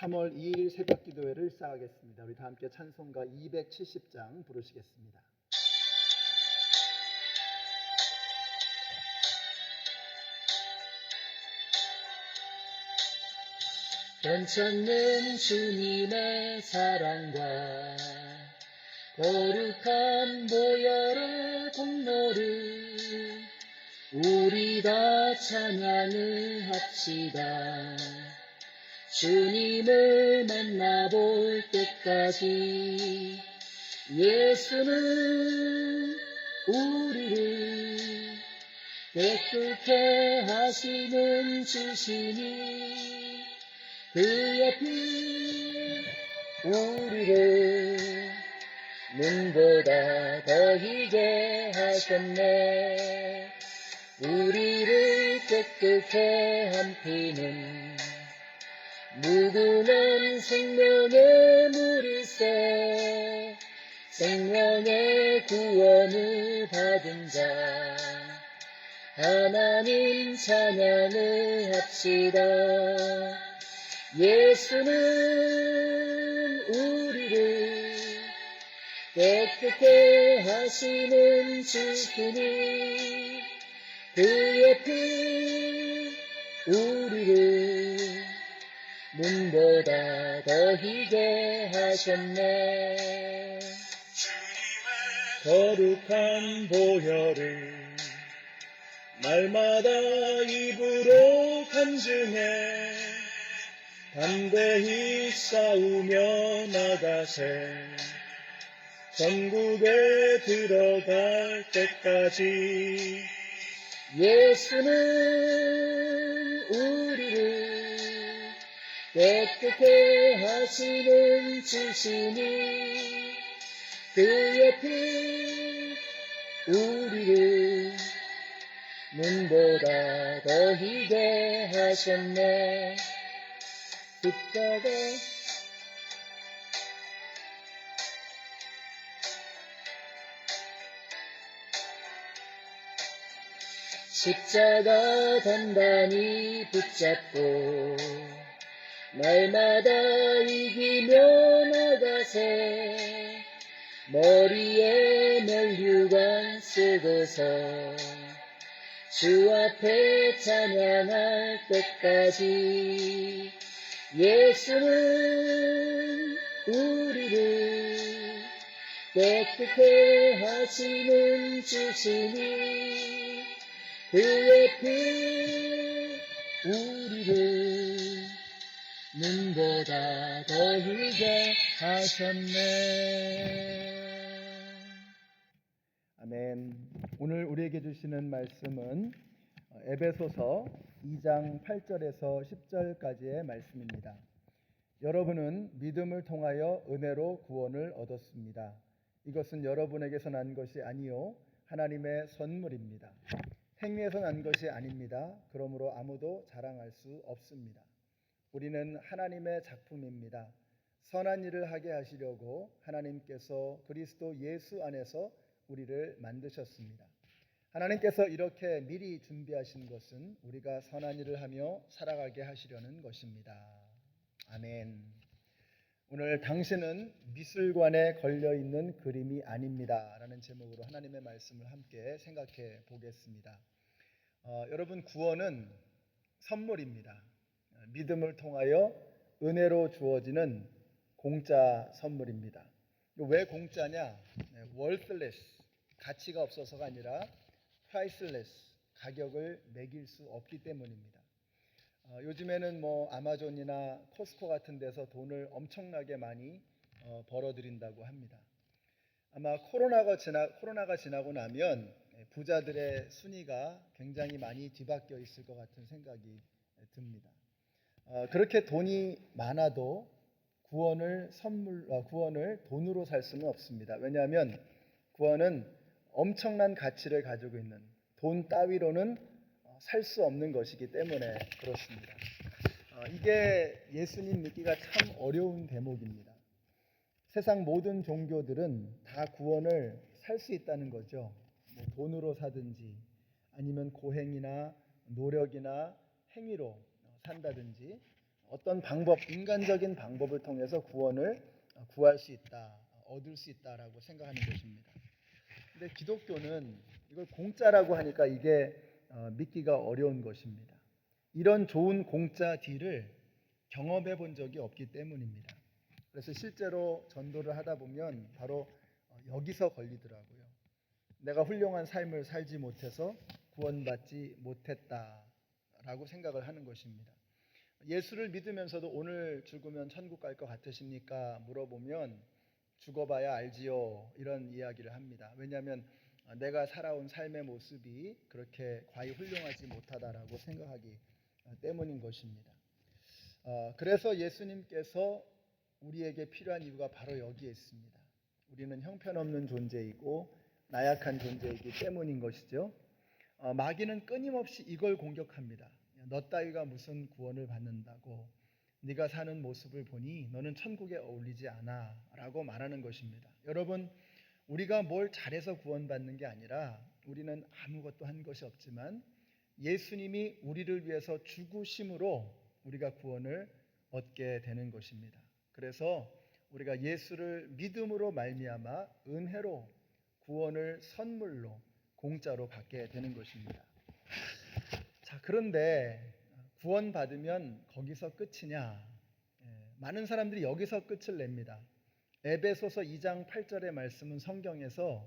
3월 2일 새벽 기도회를 시작하겠습니다. 우리 다 함께 찬송가 270장 부르시겠습니다. 괜찮는 주님의 사랑과 거룩한 보혈의 공로를 우리 다 찬양을 합시다. 주님을 만나볼 때까지 예수는 우리를 깨끗게 하시는 주시니 그의 피 우리를 눈보다 더 희게 하셨네. 우리를 깨끗게 한 피는 누구는 생명의 물일세 생명의 구원을 받은 자 하나님 찬양을 합시다. 예수는 우리를 깨끗게 하시는 주시니 그의 피 우리를 눈보다 더 희게 하셨네. 거룩한 보혈을 날마다 입으로 간증해 담대히 싸우며 나가세. 전국에 들어갈 때까지 예수는 우리를 깨끗게 하시는 주시니 그의 피 우리를 눈보다 더 희게 하셨네. 십자가 십자가 단단히 붙잡고 날마다 이기며 나가세. 머리에 멸류관 쓰고서 주 앞에 찬양할 때까지 예수는 우리를 깨끗게 하시는 주시니 그의 피 우리를 눈보다 더 희게 하셨네 아멘. 오늘 우리에게 주시는 말씀은 에베소서 2장 8절에서 10절까지의 말씀입니다. 여러분은 믿음을 통하여 은혜로 구원을 얻었습니다. 이것은 여러분에게서 난 것이 아니요 하나님의 선물입니다. 행위에서 난 것이 아닙니다. 그러므로 아무도 자랑할 수 없습니다. 우리는 하나님의 작품입니다. 선한 일을 하게 하시려고 하나님께서 그리스도 예수 안에서 우리를 만드셨습니다. 하나님께서 이렇게 미리 준비하신 것은 우리가 선한 일을 하며 살아가게 하시려는 것입니다. 아멘. 오늘 당신은 미술관에 걸려 있는 그림이 아닙니다. 라는 제목으로 하나님의 말씀을 함께 생각해 보겠습니다. 어, 여러분, 구원은 선물입니다. 믿음을 통하여 은혜로 주어지는 공짜 선물입니다. 왜 공짜냐? 네, worthless, 가치가 없어서가 아니라 priceless, 가격을 매길 수 없기 때문입니다. 어, 요즘에는 뭐 아마존이나 코스코 같은 데서 돈을 엄청나게 많이 어, 벌어들인다고 합니다. 아마 코로나가 지나 코로나가 지나고 나면 부자들의 순위가 굉장히 많이 뒤바뀌어 있을 것 같은 생각이 듭니다. 어, 그렇게 돈이 많아도 구원을 선물 어, 구원을 돈으로 살 수는 없습니다. 왜냐하면 구원은 엄청난 가치를 가지고 있는 돈 따위로는 살 수 없는 것이기 때문에 그렇습니다. 어, 이게 예수님 믿기가 참 어려운 대목입니다. 세상 모든 종교들은 다 구원을 살 수 있다는 거죠. 뭐 돈으로 사든지 아니면 고행이나 노력이나 행위로 산다든지 어떤 방법, 인간적인 방법을 통해서 구원을 어, 구할 수 있다, 얻을 수 있다라고 생각하는 것입니다. 근데 기독교는 이걸 공짜라고 하니까 이게 어, 믿기가 어려운 것입니다. 이런 좋은 공짜 딜을 경험해 본 적이 없기 때문입니다. 그래서 실제로 전도를 하다 보면 바로 어, 여기서 걸리더라고요. 내가 훌륭한 삶을 살지 못해서 구원받지 못했다 라고 생각을 하는 것입니다. 예수를 믿으면서도 오늘 죽으면 천국 갈 것 같으십니까? 물어보면 죽어봐야 알지요. 이런 이야기를 합니다. 왜냐하면 어, 내가 살아온 삶의 모습이 그렇게 과히 훌륭하지 못하다라고 생각하기 어, 때문인 것입니다. 어, 그래서 예수님께서 우리에게 필요한 이유가 바로 여기에 있습니다. 우리는 형편없는 존재이고 나약한 존재이기 때문인 것이죠. 어, 마귀는 끊임없이 이걸 공격합니다. 너 따위가 무슨 구원을 받는다고 네가 사는 모습을 보니 너는 천국에 어울리지 않아라고 말하는 것입니다. 여러분 우리가 뭘 잘해서 구원받는 게 아니라 우리는 아무것도 한 것이 없지만 예수님이 우리를 위해서 죽으심으로 우리가 구원을 얻게 되는 것입니다. 그래서 우리가 예수를 믿음으로 말미암아 은혜로 구원을 선물로 공짜로 받게 되는 것입니다. 자, 그런데 구원 받으면 거기서 끝이냐? 예, 많은 사람들이 여기서 끝을 냅니다. 에베소서 2장 8절의 말씀은 성경에서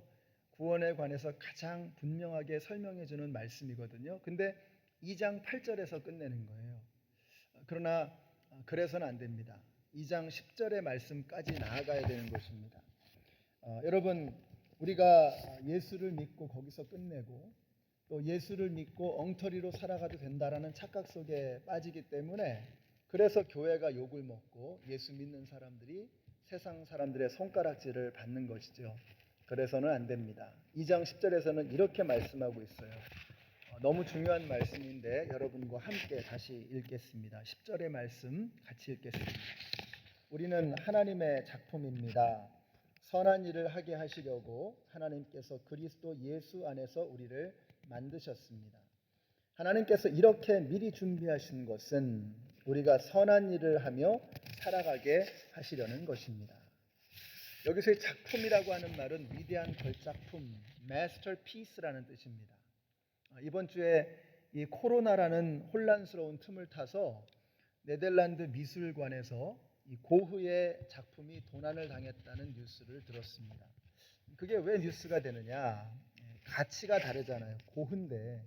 구원에 관해서 가장 분명하게 설명해 주는 말씀이거든요. 근데 2장 8절에서 끝내는 거예요. 그러나 그래서는 안 됩니다. 2장 10절의 말씀까지 나아가야 되는 것입니다. 어, 여러분 우리가 예수를 믿고 거기서 끝내고 또 예수를 믿고 엉터리로 살아가도 된다라는 착각 속에 빠지기 때문에 그래서 교회가 욕을 먹고 예수 믿는 사람들이 세상 사람들의 손가락질을 받는 것이죠. 그래서는 안 됩니다. 2장 10절에서는 이렇게 말씀하고 있어요. 어, 너무 중요한 말씀인데 여러분과 함께 다시 읽겠습니다. 10절의 말씀 같이 읽겠습니다. 우리는 하나님의 작품입니다. 선한 일을 하게 하시려고 하나님께서 그리스도 예수 안에서 우리를 만드셨습니다. 하나님께서 이렇게 미리 준비하신 것은 우리가 선한 일을 하며 살아가게 하시려는 것입니다. 여기서의 작품이라고 하는 말은 위대한 걸작품, masterpiece라는 뜻입니다. 아, 이번 주에 이 코로나라는 혼란스러운 틈을 타서 네덜란드 미술관에서 이 고흐의 작품이 도난을 당했다는 뉴스를 들었습니다. 그게 왜 뉴스가 되느냐? 예, 가치가 다르잖아요. 고흐인데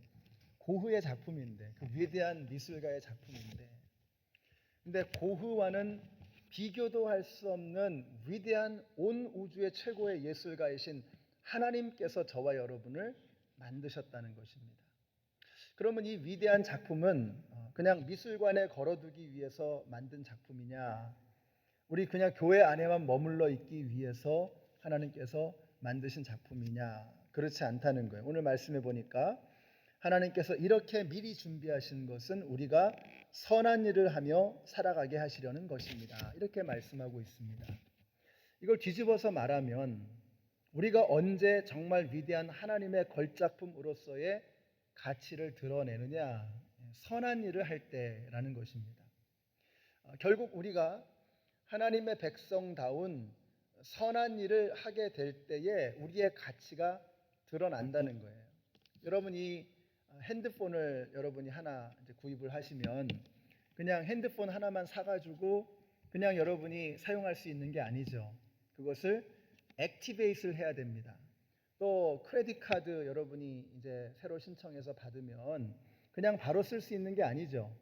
고흐의 작품인데 그 위대한 미술가의 작품인데 근데 고흐와는 비교도 할 수 없는 위대한 온 우주의 최고의 예술가이신 하나님께서 저와 여러분을 만드셨다는 것입니다. 그러면 이 위대한 작품은 어, 그냥 미술관에 걸어두기 위해서 만든 작품이냐? 우리 그냥 교회 안에만 머물러 있기 위해서 하나님께서 만드신 작품이냐? 그렇지 않다는 거예요. 오늘 말씀해 보니까 하나님께서 이렇게 미리 준비하신 것은 우리가 선한 일을 하며 살아가게 하시려는 것입니다. 이렇게 말씀하고 있습니다. 이걸 뒤집어서 말하면 우리가 언제 정말 위대한 하나님의 걸작품으로서의 가치를 드러내느냐? 선한 일을 할 때라는 것입니다. 어, 결국 우리가 하나님의 백성다운 선한 일을 하게 될 때에 우리의 가치가 드러난다는 거예요. 여러분이 핸드폰을 여러분이 하나 구입을 하시면 그냥 핸드폰 하나만 사가지고 그냥 여러분이 사용할 수 있는 게 아니죠. 그것을 액티베이트를 해야 됩니다. 또 크레딧 카드 여러분이 이제 새로 신청해서 받으면 그냥 바로 쓸 수 있는 게 아니죠.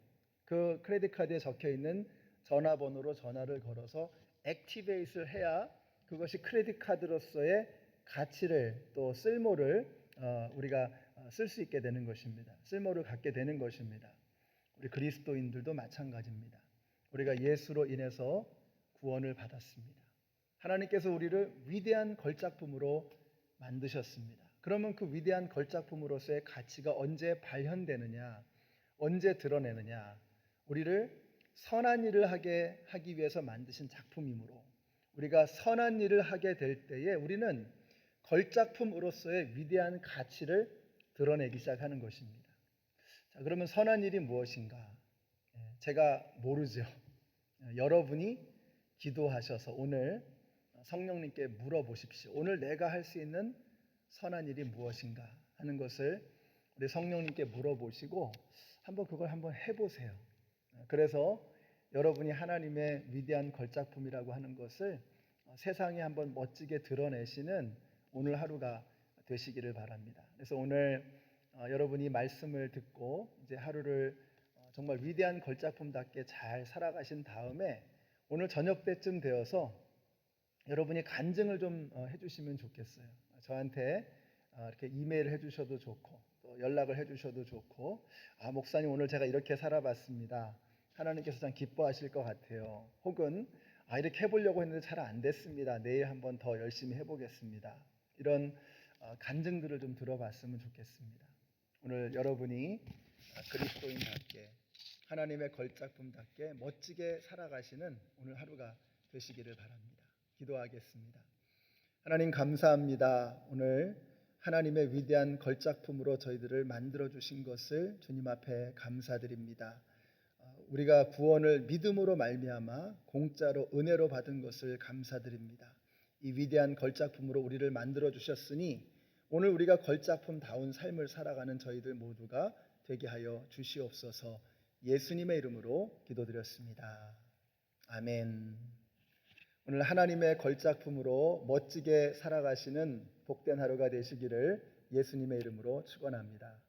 그 크레딧 카드에 적혀 있는 전화번호로 전화를 걸어서 액티베이트를 해야 그것이 크레딧 카드로서의 가치를 또 쓸모를 어, 우리가 쓸 수 있게 되는 것입니다. 쓸모를 갖게 되는 것입니다. 우리 그리스도인들도 마찬가지입니다. 우리가 예수로 인해서 구원을 받았습니다. 하나님께서 우리를 위대한 걸작품으로 만드셨습니다. 그러면 그 위대한 걸작품으로서의 가치가 언제 발현되느냐? 언제 드러내느냐? 우리를 선한 일을 하게 하기 위해서 만드신 작품이므로 우리가 선한 일을 하게 될 때에 우리는 걸작품으로서의 위대한 가치를 드러내기 시작하는 것입니다. 자, 그러면 선한 일이 무엇인가? 예, 제가 모르죠. 여러분이 기도하셔서 오늘 성령님께 물어보십시오. 오늘 내가 할 수 있는 선한 일이 무엇인가 하는 것을 우리 성령님께 물어보시고 한번 그걸 한번 해보세요. 그래서 여러분이 하나님의 위대한 걸작품이라고 하는 것을 세상에 한번 멋지게 드러내시는 오늘 하루가 되시기를 바랍니다. 그래서 오늘 어, 여러분이 말씀을 듣고 이제 하루를 어, 정말 위대한 걸작품답게 잘 살아가신 다음에 오늘 저녁 때쯤 되어서 여러분이 간증을 좀 어, 해주시면 좋겠어요. 저한테 어, 이렇게 이메일을 해주셔도 좋고 또 연락을 해주셔도 좋고 아 목사님 오늘 제가 이렇게 살아봤습니다. 하나님께서 참 기뻐하실 것 같아요. 혹은 아 이렇게 해보려고 했는데 잘 안 됐습니다. 내일 한번 더 열심히 해보겠습니다. 이런 어, 간증들을 좀 들어봤으면 좋겠습니다. 오늘 여러분이 아, 그리스도인답게 하나님의 걸작품답게 멋지게 살아가시는 오늘 하루가 되시기를 바랍니다. 기도하겠습니다. 하나님 감사합니다. 오늘 하나님의 위대한 걸작품으로 저희들을 만들어 주신 것을 주님 앞에 감사드립니다. 어, 우리가 구원을 믿음으로 말미암아 공짜로 은혜로 받은 것을 감사드립니다. 이 위대한 걸작품으로 우리를 만들어 주셨으니 오늘 우리가 걸작품다운 삶을 살아가는 저희들 모두가 되게 하여 주시옵소서. 예수님의 이름으로 기도드렸습니다. 아멘. 오늘 하나님의 걸작품으로 멋지게 살아가시는 복된 하루가 되시기를 예수님의 이름으로 축원합니다.